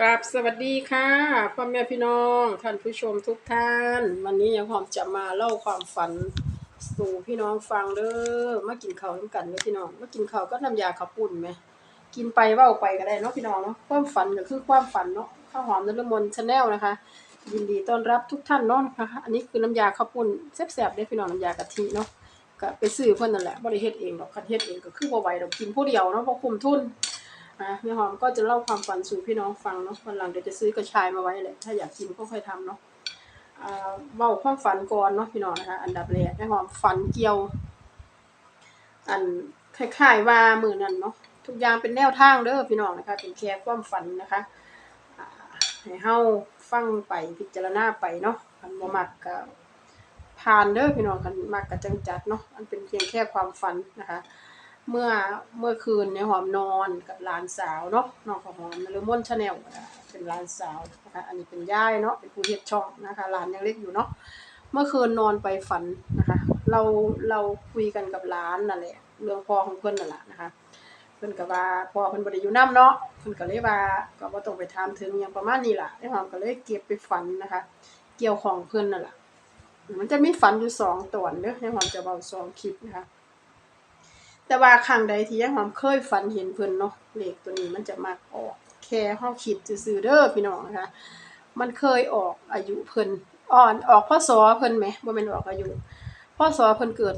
กราบสวัสดีค่ะพ่อแม่พี่น้องท่านผู้ชมทุกท่าน วันนี้ยังหอมจะมาเล่าความฝันสู่พี่น้องฟังเด้อมากินข้าวร่วมกันเด้อพี่น้องมากินข้าวก็น้ำยาข้าวปุ้นไหมกินไปเว้าไปก็ได้เนาะพี่น้องเนาะความฝันก็คือความฝันเนาะข้าวหอมนรมนชาแนลนะคะ ยินดีต้อนรับทุกท่านเนาะนะคะอันนี้คือน้ำยาข้าวปุ้นแซ่บๆเด้พี่น้องน้ำยากะทิเนาะก็ไปซื้อเพิ่อนนั่นแหละบ่ได้เฮ็ดเองหรอกคันเฮ็ดเองก็คือบ่ไหวดอกกินผู้เดียวเนาะเพราะคุ้มทุน อะแม่หอมก็จะเล่าความฝันสู่พี่น้องฟังเนาะวันหลังเดี๋ยวจะซื้อกระชายมาไว้เลย ถ้าอยากกินก็ค่อยทำเนาะอ่าเว้าความฝันก่อนเนาะพี่น้องนะคะ อันดับแรกแม่หอมฝันเกี่ยว อันคล้ายๆว่ามือนั้นเนาะทุกอย่างเป็นแนวทางเด้อพี่น้องนะคะ เป็นแค่ความฝันนะคะอ่าให้เฮาฟังไปพิจารณาไปเนาะคันบ่มักก็ผ่านเด้อพี่น้องคันมักก็จังจัดเนาะอันเป็นเพียงแค่ความฝันนะคะ เมื่อเมื่อคืนเนี่ยหอมนอนกับหลานสาวเนาะน้องของหอมนฤมลชาแนลเป็นหลานสาวนะคะอันนี้เป็นย่ายเนาะเป็นผู้เฮ็ดช่องนะคะหลานยังเล็กอยู่เนาะเมื่อคืนนอนไปฝันนะคะ เราเราคุยกันกับหลานนั่นแหละเรื่องพ่อของเพิ่อนนั่นแหละนะคะเพิ่นก็ว่าพ่อเพิ่นบ่ได้อยู่นํเนาะเพิ่นก็เลยว่าก็บ่ต้องไปถามถึงหยังประมาณนี้ล่ะได้หอมก็เลยเก็บไปฝันนะคะ เกี่ยวของเพิ่นนั่นล่ะมันจะมีฝันอยู่สองตอนเด้อให้หอมจะเว้าสองคลิปนะคะ แต่ว่าครั้งใดที่ยังหอมเคยฝันเห็นเพิ่นเนาะเลขตัวนี้มันจะมักออก แค่เฮาคิดซื่อๆเด้อพี่น้องนะคะ มันเคยออกอายุเพิ่นอ่อนออกพศเพิ่นแหมบ่แม่นออกอายุพศเพิ่นเกิด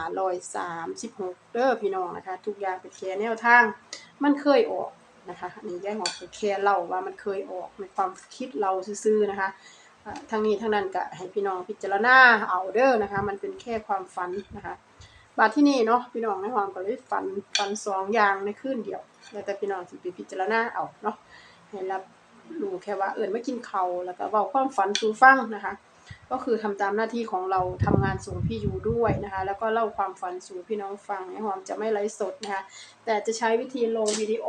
2536เด้อพี่น้องนะคะ ทุกอย่างเป็นแค่แนวทาง มันเคยออกนะคะอันนี้ยายหอมแค่เล่าว่ามันเคยออกในความคิดเราซื่อๆนะคะอ่าทางนี้ทางนั้นก็ให้พี่น้องพิจารณาเอาเด้อนะคะ มันเป็นแค่ความฝันนะคะ บาดที่นี่เนาะพี่น้องในความก็เลยฟันฟันสองอย่างในคืนเดียวแล้วแต่พี่น้องสิไปพิจารณาเอาเนาะให้รับรู้แค่ว่าเอิญไม่กินเขาแล้วก็เว้าความฝันสู่ฟังนะคะ ก็คือทำตามหน้าที่ของเราทำงานส่งพี่ยูด้วยนะคะ แล้วก็เล่าความฝันสู่พี่น้องฟังในหอมจะไม่ไลฟ์สดนะคะ แต่จะใช้วิธีลงวิดีโอ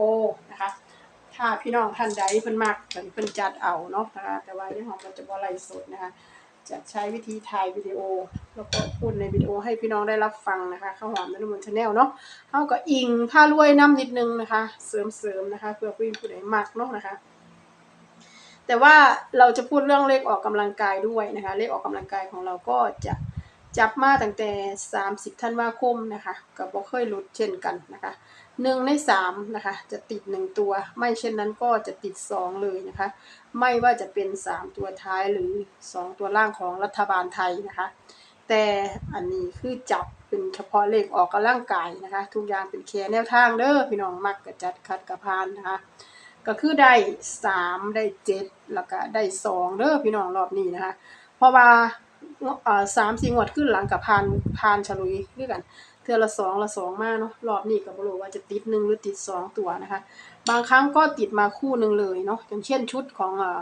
นะคะถ้าพี่น้องท่านใดเพิ่นมักเพิ่นเพิ่นจัดเอาเนาะนะคะแต่ว่าในหอมเราจะบ่ไลฟ์สดนะคะ จะใช้วิธีถ่ายวิดีโอ แล้วก็พูดในวิดีโอให้พี่น้องได้รับฟังนะคะข้าวหอมนรมนชาแนลเนาะเท่ากับอิงผ้ารวยน้ำนิดนึงนะคะ เสริมๆนะคะ เพื่อผู้หญิงผู้ใดมักเนาะนะคะ แต่ว่าเราจะพูดเรื่องเลขออกกำลังกายด้วยนะคะ เลขออกกำลังกายของเราก็จะจับมาตั้งแต่ 30 ธันวาคมนะคะ ก็บ่เคยหลุดเช่นกันนะคะ หนึ่งในสามนะคะ จะติดหนึ่งตัว ไม่เช่นนั้นก็จะติดสองเลยนะคะ ไม่ว่าจะเป็น3ตัวท้ายหรือ2ตัวล่างของรัฐบาลไทยนะคะ แต่อันนี้คือจับเป็นเฉพาะเลขออกกำลังกายนะคะ ทุกอย่างเป็นแค่แนวทางเด้อพี่น้องมักกระจัดคัดกระพานนะคะ ก็คือได้3ได้7แล้วก็ได้2เด้อพี่น้องรอบนี้นะคะ เพราะว่าสามสี่งวดขึ้นหลังกับพานพานฉลุยด้วยกัน เทือละสองละสองมากเนาะรอบนี้ก็บ่รู้ว่าจะติดหนึ่งหรือติดสองตัวนะคะ บางครั้งก็ติดมาคู่หนึ่งเลยเนาะอย่างเช่นชุดของเอ่อ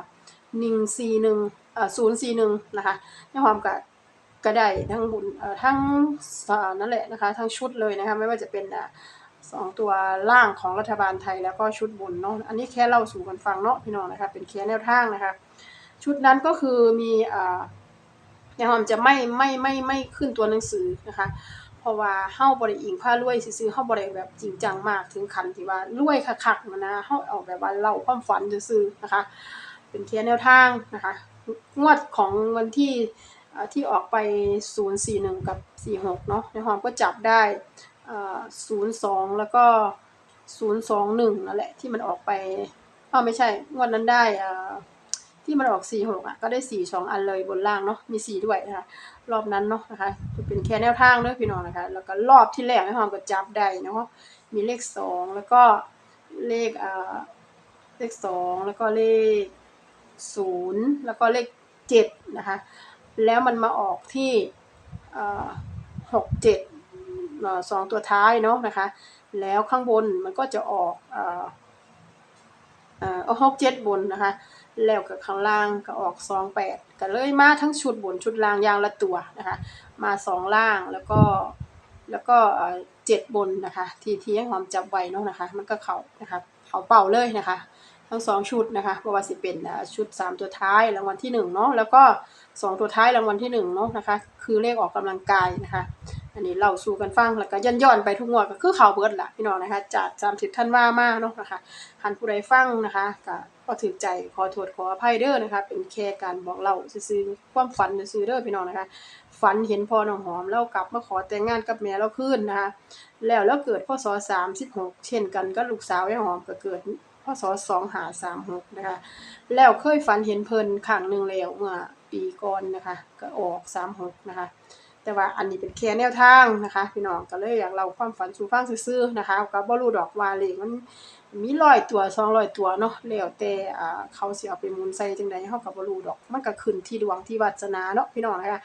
หนึ่งสี่หนึ่งเอ่อศูนย์สี่หนึ่งนะคะในความกับก็ได้ทั้งบุญเอ่อทั้งอ่านั่นแหละนะคะทั้งชุดเลยนะคะไม่ว่าจะเป็นอ่าสองตัวล่างของรัฐบาลไทยแล้วก็ชุดบุญเนาะอันนี้แค่เล่าสู่กันฟังเนาะพี่น้องนะคะเป็นแค่แนวทางนะคะ ชุดนั้นก็คือมีอ่าในความจะไม่ไม่ไม่ไม่ขึ้นตัวหนังสือนะคะ ราะว่าเฮาบ่ได้อิงผ้ารวยซื่อๆเฮาบ่ได้แบบจริงจังมากถึงขั้นที่ว่ารวยคักๆนะนะเฮาเอาแบบว่าเล่าความฝันซื่อๆนะคะ เป็นแค่แนวทางนะคะ งวดของวันที่ที่ออกไป 041 กับ 46 เนาะในหอมก็จับได้เอ่อ02 แล้วก็ 021 นั่นแหละที่มันออกไปอ้าวไม่ใช่ งวดนั้นได้อ่า ที่มันออก 46อะก็ได้ 4 2 อันเลยบนล่างเนาะมี 4 ด้วยนะคะรอบนั้นเนาะนะคะจะเป็นแค่แนวทางด้อพี่น้องนะคะ แล้วก็รอบที่แรกในหอมก็จับได้เนาะมีเลข 2 แล้วก็เลขอ่าเลข 2 แล้วก็เลข 0 แล้วก็เลข 7 นะคะ แล้วมันมาออกที่เอ่อ6 7เอ่อสองตัวท้ายเนาะนะคะ แล้วข้างบนมันก็จะออกอ่อเอ่อเอา6 7บนนะคะ แล้วก็ข้างล่างก็ออก2 8ก็เลยมาทั้งชุดบนชุดล่างยางละตัวนะคะ มาสองล่างแล้วก็แล้วก็เจ็ดบนนะคะ ทีทีให้หอมจับไว้เนาะนะคะ มันก็เขานะคะเขาเป่าเลยนะคะ ทั้งสองชุดนะคะเพราะว่าสิเป็นชุดสามตัวท้ายรางวัลที่หนึ่งเนาะแล้วก็สองตัวท้ายรางวัลที่หนึ่งเนาะนะคะ คือเลขออกกำลังกายนะคะ อันนี้เล่าสู่กันฟังแล้วก็ย้อนย้อนไปทุกงวดก็คือเขาเบิดล่ะพี่น้องนะคะจาก30ท่านว่ามากเนาะนะคะคันผู้ใดฟังนะคะก็บ่ อถูกใจขอโทษขออภัยเด้อนะคะ เป็นแค่การบอกเล่าซื่อๆความฝันซื่อๆเด้อพี่น้องนะคะ ฝันเห็นพ่อน้องหอมแล้วกลับมาขอแต่งงานกับแม่เราคืนนะคะ แล้วแล้วเกิดพศ36เช่นกันกับลูกสาวยายหอมก็เกิดพศ2536นะคะ แล้วเคยฝันเห็นเพิ่นครั้งหนึ่งแล้วเมื่อปีก่อนนะคะ ก็ออก36นะคะแต่ว่าอันนี้เป็นแค่แนวทางนะคะ พี่น้องก็เลยอยากเล่าความฝันสู่ฟังซื่อๆนะคะก็บ่รู้ดอกว่าเลขมัน มี100ตัว200ตัวเนาะแล้วแต่อ่าเขาสิเอาไปหมุนใส่จังใดเฮาก็บ่รู้ดอก มันก็ขึ้นที่ดวงที่วาสนาเนาะพี่น้องนะคะ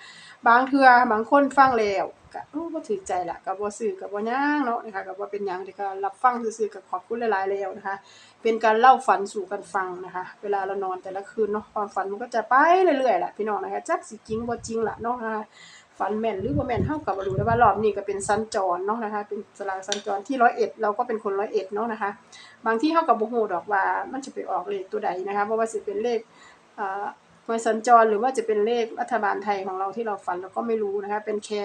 บางเทื่อบางคนฟังแล้วก็โอ้บ่ถูกใจละก็บ่ซื้อก็บ่หยังเนาะนะคะก็บ่เป็นหยังแต่ก็รับฟังซื่อๆก็ขอบคุณหลายๆแล้วนะคะ เป็นการเล่าฝันสู่กันฟังนะคะ เวลาเรานอนแต่ละคืนเนาะความฝันมันก็จะไปเรื่อยๆแหละพี่น้องนะคะจักสิจริงบ่จริงล่ะเนาะนะคะ ฝันแม่นหรือบ่แม่นเฮาก็บ่รู้แต่ว่ารอบนี้ก็เป็นสัญจรเนาะนะคะ เป็นสลากสัญจรที่101เอ็ดเราก็เป็นคน101เอ็ดเนาะนะคะ บางที่เฮาก็บ่ฮู้ดอกว่ามันจะไปออกเลขตัวใดนะคะเพราะว่าสิเป็นเลขอ่วยสัญจรหรือว่าจะเป็นเลขรัฐบาลไทยของเราที่เราฝันเราก็ไม่รู้นะคะ เป็นแค่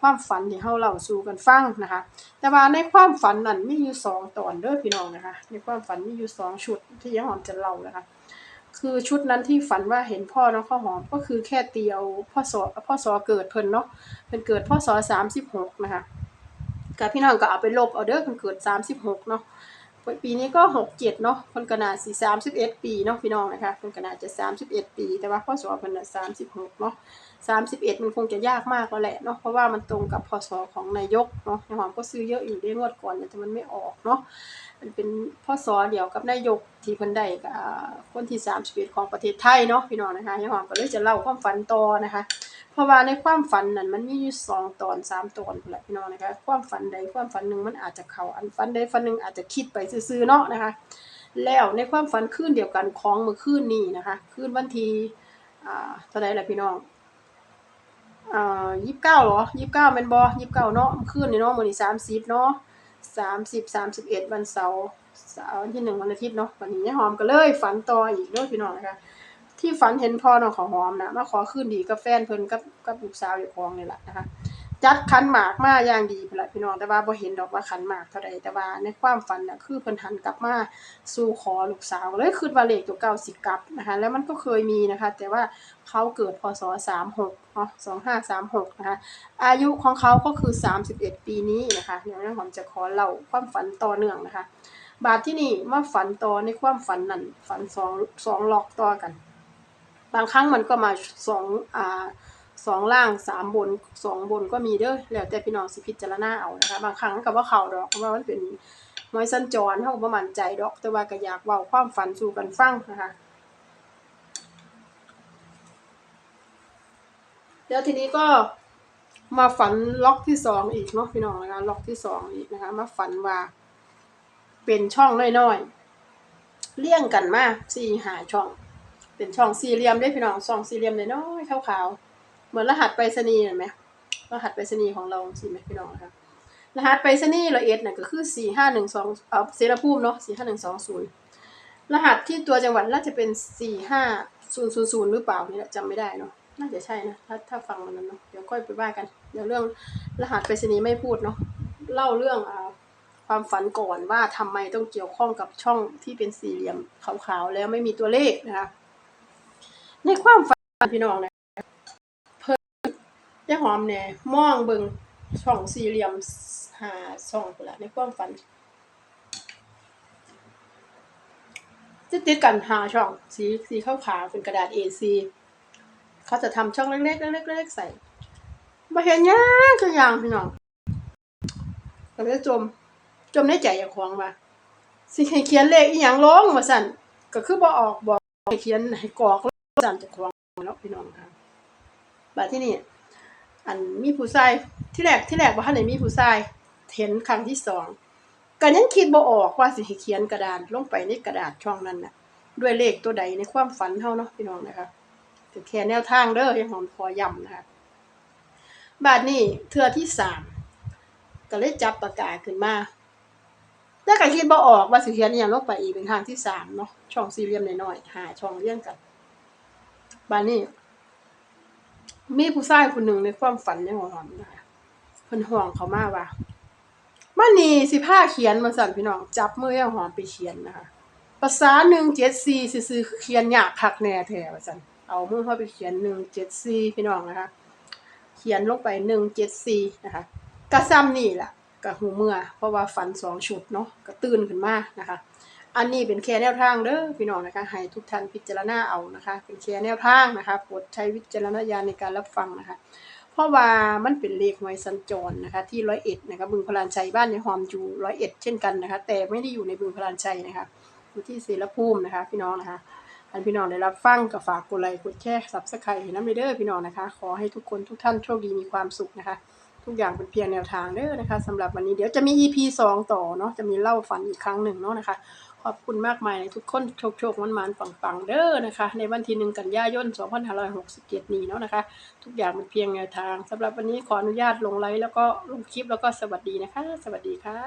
ความฝันที่เฮาเล่าสู่กันฟังนะคะ แต่ว่าในความฝันนั้นมีอยู่สองตอนเด้อพี่น้องนะคะ ในความฝันมีอยู่สองชุดที่ยายหอมจะเล่านะคะ คือชุดนั้นที่ฝันว่าเห็นพ่อน้องข้าวหอมก็คือแค่เตียวพ่อสอพ่อสอเกิดเพิ่นเนาะเพิ่นเกิดพ่อสอสามสิบหกนะคะกับพี่น้องก็เอาไปลบเอาเด้อเพิ่นเกิดสามสิบหกเนาะปีนี้ก็หกเจ็ดเนาะเพิ่นก็น่าสิสามสิบเอ็ดปีเนาะพี่น้องนะคะเพิ่นก็น่าจะสามสิบเอ็ดปี แต่ว่าพ่อสอเพิ่นน่ะสามสิบหกเนาะ สามสิบเอ็ดมันคงจะยากมากแล้วแหละเนาะเพราะว่ามันตรงกับพศของนายกเนาะในหอมก็ซื้อเยอะอยู่ได้งวดก่อนเนี่ยแต่มันไม่ออกเนาะมันเป็นพศเดียวกับนายกที่เพิ่นได้กับคนที่สามสิบเอ็ดของประเทศไทยเนาะพี่น้องนะคะในหอมก็เลยจะเล่าความฝันต่อนะคะ เพราะว่าในความฝันนั้นมันมีอยู่สองตอนสามตอนแหละพี่น้องนะคะความฝันใดความฝันหนึ่งมันอาจจะเข้าอันฝันใดฝันหนึ่งอาจจะคิดไปซื่อๆเนาะนะคะ แล้วในความฝันคืนเดียวกันของเมื่อคืนนี้นะคะคืนวันที่อ่าเท่าไหร่ล่ะพี่น้อง อ่ายี่สิบเก้าหรอยี่สิบเก้าเม่นบอยี่สิบเก้าเนาะมื้นนี่เนาะมื้อนี้สามสิบเนาะสามสิบสามสิบเอ็ดวันเสาร์เสาร์วันที่หนึ่งวันอาทิตย์เนาะวันนี้ยายหอมก็เลยฝันต่ออีกเด้อพี่น้องนะคะที่ฝันเห็นพ่อน้องของหอมนะมาขอคืนดีกับแฟนเพิ่นกับกับลูกสาวอยู่ของนี่แหละนะคะ จัดขันหมากมาอย่างดีพุ่นล่ะพี่น้องแต่ว่าบ่เห็นดอกว่าขันหมากเท่าใดแต่ว่าในความฝันน่ะคือเพิ่นหันกลับมาสู่ขอลูกสาวเลยคิดว่าเลขตัวเก่าสิกลับนะคะแล้วมันก็เคยมีนะคะ แต่ว่าเขาเกิดพศ36เนาะ2536นะคะอายุของเขาก็คือ 31 ปีนี้นะคะเดี๋ยวนะผมจะขอเล่าความฝันต่อเนื่องนะคะ บาทที่นี่มาฝันต่อในความฝันนั่นฝันสองสองล็อกต่อกัน บางครั้งมันก็มาสองอ่า สองล่างสามบนสองบนก็มีเด้อแล้วแต่พี่น้องสิพิจารณาเอานะคะบางครั้งก็ว่าเขาดอกเพราะว่ามันเป็นมอยสัญจรเฮาก็บ่มั่นใจดอก แต่ว่าก็อยากเว้าความฝันสู่กันฟังนะคะเดี๋ยวทีนี้ก็มาฝันล็อกที่สองอีกเนาะพี่น้องนะคะล็อกที่สองอีกนะคะมาฝันว่า เป็นช่องน้อยๆเลี่ยงกันมาสี่หาช่อง เป็นช่องสี่เหลี่ยมเด้พี่น้องช่องสี่เหลี่ยมเลยน้อยขาวๆ เหมือนรหัสไปรษณีย์เห็นไหมรหัสไปรษณีย์ของเราสิไหมพี่น้องนะคะรหัสไปรษณีย์ละเอียดน่ะก็คือสี่ห้าหนึ่งสองเออเสรภูมิเนาะสี่ห้าหนึ่งสองศูนย์รหัสที่ตัวจังหวัดน่าจะเป็นสี่ห้าศูนย์ศูนย์ศูนย์หรือเปล่านี่แหละจำไม่ได้เนาะน่าจะใช่นะถ้าถ้าฟังมันนั้นเนาะเดี๋ยวค่อยไปว่ากัน เดี๋ยวเรื่องรหัสไปรษณีย์ไม่พูดเนาะเล่าเรื่องอ่าความฝันก่อนว่าทำไมต้องเกี่ยวข้องกับช่องที่เป็นสี่เหลี่ยมขาวๆแล้วไม่มีตัวเลขนะคะในความฝันพี่น้องนะเพิ่น ยายหอมเนี่ยมองเบิงช่องสี่เหลี่ยมหาช่องพุ่นละในความฝันจะติดกันหาช่องสีสีขาวๆเป็นกระดาษ A4 เขาจะทำช่องเล็กๆเล็กๆเล็กๆใส่มาเห็นยังคือหยังพี่น้องก็เลยจมจมในใจอย่างควงว่าสิให้เขียนเลขอีหยังลงว่าสั่นก็คือบ่ออกบอกให้เขียนให้กรอกแล้วสั่นจะควงเนาะพี่น้องค่ะบัดที่นี่ อันมีผู้ชายที่แรกที่แรกบ่ทันได้มีผู้ชายเห็นครั้งที่สองก็ยังคิดบ่ออกว่าสิเขียนกระดานลงไปในกระดาษช่องนั้นน่ะ ด้วยเลขตัวใดในความฝันเฮาเนาะพี่น้องนะคะก็แค่แนวทางเด้อยังหอมขอย้ำนะคะบาทนี้เทือที่สามก็เลยจับปากกาขึ้นมาแล้วก็คิดบ่ออกว่าสิเขียนอย่างลงไปอีกเป็นทางที่สามเนาะช่องสี่เหลี่ยมน้อยๆหาช่องเลี่ยงกันบาทนี้ มีผู้ชายคนหนึ่งในความฝันยังหอมนะคะเพิ่นพิ่นห่วงเขามาว่ามานนี่สิพาเขียนมาสั่นพี่น้อง จับมือเอาหอมไปเขียนนะคะภาษา174ซื่อๆคือเขียนยากคักแน่แท้ว่าซั่นเอามือเข้าไปเขียน174พี่น้องนะคะ เขียนลงไป174นะคะก็ซ้ำนี่แหละก็หูเมื่อ เพราะว่าฝันสองชุดเนาะก็ตื่นขึ้นมานะคะ อันนี้เป็นแค่แนวทางเด้อพี่น้องนะคะ ให้ทุกท่านพิจารณาเอานะคะ เป็นแค่แนวทางนะคะโปรดใช้วิจารณญาณในการรับฟังนะคะ เพราะว่ามันเป็นเลขหวยสัญจรนะคะ ที่ร้อยเอ็ดนะคะบึงพลานชัยบ้านในหอมอยู่ร้อยเอ็ดเช่นกันนะคะ แต่ไม่ได้อยู่ในบึงพลานชัยนะคะอยู่ที่ศรีละภูมินะคะ พี่น้องนะคะอันพี่น้องได้รับฟังก็ฝากกดไลค์กดแชร์ซับสไครต์ให้น้ำเด้อพี่น้องนะคะ ขอให้ทุกคนทุกท่านโชคดีมีความสุขนะคะทุกอย่างเป็นเพียงแนวทางเด้อนะคะสำหรับวันนี้เดี๋ยวจะมี EP สองต่อเนาะจะมีเล่าฝันอีกครั้งหนึ่งเนาะนะคะ ขอบคุณมากมายทุกคนโชคโชคมันมันปังปังเด้อนะคะ ในวันที่หนึ่งกันยายน 2567 นี้เนาะนะคะ ทุกอย่างเป็นเพียงแนวทางสำหรับวันนี้ขออนุญาตลงไลค์แล้วก็ลงคลิปแล้วก็สวัสดีนะคะ สวัสดีค่ะ